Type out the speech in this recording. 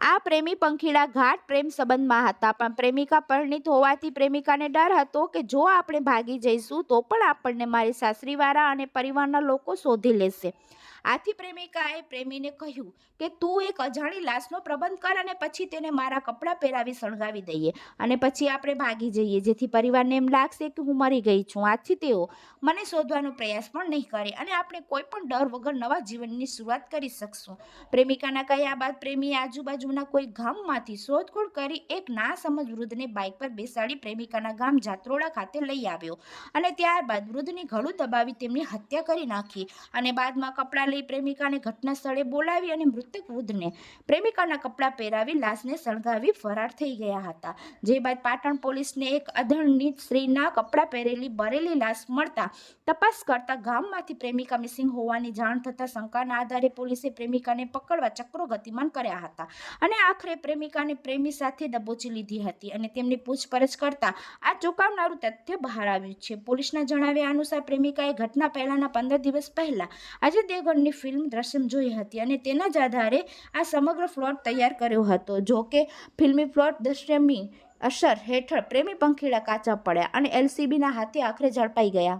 આ પ્રેમી પંખીડા ઘાટ પ્રેમ સંબંધમાં હતા, પણ પ્રેમિકા પરિણીત હોવાથી પ્રેમિકાને ડર હતો કે જો આપણે ભાગી જઈશું, તો પણ આપણને મારી સાસરીવાળા અને પરિવારના લોકો શોધી લેશે. આથી પ્રેમિકાએ પ્રેમીને કહ્યું કે, તું એક અજાણી લાશનો પ્રબંધ કર અને પછી તેને મારા કપડાં પહેરાવી શણગાવી દઈએ અને પછી આપણે ભાગી જઈએ, જેથી પરિવારને એમ લાગશે કે હું મરી ગઈ છું. આથી તેઓ, મને શોધવાનો પ્રયાસ પણ નહીં કરે અને આપણે કોઈ પણ ડર વગર નવા જીવનની શરૂઆત કરી શકશું. પ્રેમિકાના કહ્યા બાદ પ્રેમીએ આજુબાજુના કોઈ ગામમાંથી શોધખોળ કરી એક ના સમજ વૃદ્ધને બાઇક પર બેસાડી પ્રેમિકાના ગામ જાત્રોડા ખાતે લઈ આવ્યો અને ત્યારબાદ વૃદ્ધની ગળું દબાવી તેમની હત્યા કરી નાખી અને બાદમાં કપડાં લઈ પ્રેમિકાને ઘટના સ્થળે બોલાવી અને મૃતક વૃદ્ધને પ્રેમિકાના કપડાં પહેરાવી લાશને સળગાવી ફરાર થઈ ગયા હતા. જે બાદ પાટણ પોલીસને એક અધણની સ્ત્રીના કપડાં પહેરેલી બરેલી લાશ મળતા તપાસ કરતા ગામમાંથી પ્રેમિકા મિસિંગ હોવાની જાણ થતાં શંકાના આધારે પોલીસે પ્રેમિકાને પકડવા ચક્રો ગતિમાન કર્યા હતા. અને આખરે પ્રેમિકાને પ્રેમી સાથે દબોચી લીધી હતી અને તેમની પૂછપરછ કરતા આ ચોંકાવનારું તથ્ય બહાર આવ્યું છે. પોલીસના જણાવ્યા અનુસાર પ્રેમિકાએ ઘટના પહેલાના પંદર દિવસ પહેલા અજય દેવગણની ફિલ્મ દ્રશ્યમ જોઈ હતી અને તેના જ આધારે આ સમગ્ર પ્લોટ તૈયાર કર્યો હતો. જો કે ફિલ્મી પ્લોટ દ્રશ્યમી અસર હેઠળ પ્રેમી પંખીડા કાચા પડ્યા અને એલસીબીના હાથે આખરે ઝડપાઈ ગયા.